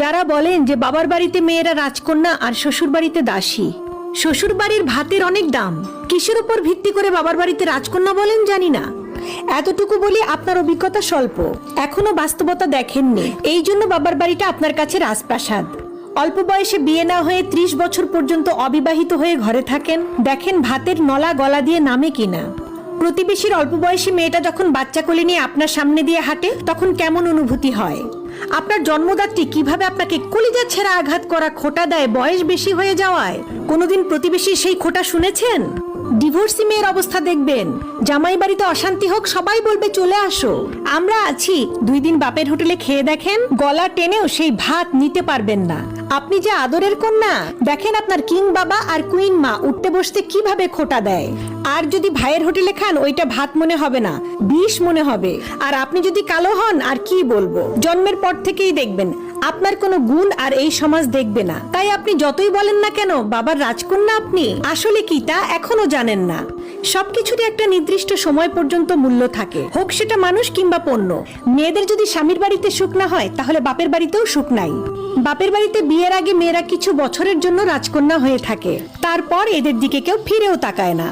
যারা বলেন যে বাবার বাড়িতে মেয়েরা রাজকন্যা আর শ্বশুর বাড়িতে দাসী। শ্বশুর বাড়ির ভাতের অনেক দাম। কিসের উপর ভিত্তি করে বাবার বাড়িতে রাজকন্যা বলেন জানি না। এতটুকু বলি আপনার অভিজ্ঞতা স্বল্প। এখনও বাস্তবতা দেখেননি। এই জন্য বাবার বাড়িটা আপনার কাছে রাজপ্রাসাদ। অল্প বয়সে বিয়ে না হয়ে ত্রিশ বছর পর্যন্ত অবিবাহিত হয়ে ঘরে থাকেন। দেখেন ভাতের নলা গলা দিয়ে নামে কিনা। প্রতিবেশীর অল্প বয়সী মেয়েটা যখন বাচ্চা কোলে নিয়ে আপনার সামনে দিয়ে হাঁটে, তখন কেমন অনুভূতি হয়? আপনার জন্মদাত্রী কীভাবে আপনাকে কলিজা ছেঁড়া আঘাত করা খোটা দেয় বয়স বেশি হয়ে যাওয়ায়? কোনোদিন প্রতিবেশী সেই খোটা শুনেছেন? ডিভোর্সি মেয়ের অবস্থা দেখবেন। জামাই বাড়িতে অশান্তি হোক, সবাই বলবে চলে আসো। আমরা আছি। দুই দিন বাপের হোটেলে খেয়ে দেখেন, গলা টেনেও সেই ভাত নিতে পারবেন না। আপনি যে আদরের কন্যা, দেখেন আপনার কিং বাবা আর কুইন মা উঠতে বসতে কীভাবে খোটা দেয়। আর যদি ভাইয়ের হোটেলে খান, ওইটা ভাত মনে হবে না, বিষ মনে হবে। আর আপনি যদি কালো হন, আর কি বলব? জন্মের পর থেকেই দেখবেন আপনার কোনো গুণ আর এই সমাজ দেখবে না। তাই আপনি যতই বলেন না কেন, বাবার রাজকন্যা আপনি। আসলে কি তা এখনও জানেন না। সবকিছুরই একটা নির্দিষ্ট সময় পর্যন্ত মূল্য থাকে। হোক সেটা মানুষ কিংবা পণ্য। মেয়েদের যদি স্বামীর বাড়িতে সুখ না হয়, তাহলে বাপের বাড়িতেও সুখ নাই। বাপের বাড়িতে বিয়ের আগে মেয়েরা কিছু বছরের জন্য রাজকন্যা হয়ে থাকে। তারপর এদের দিকে কেউ ফিরেও তাকায় না।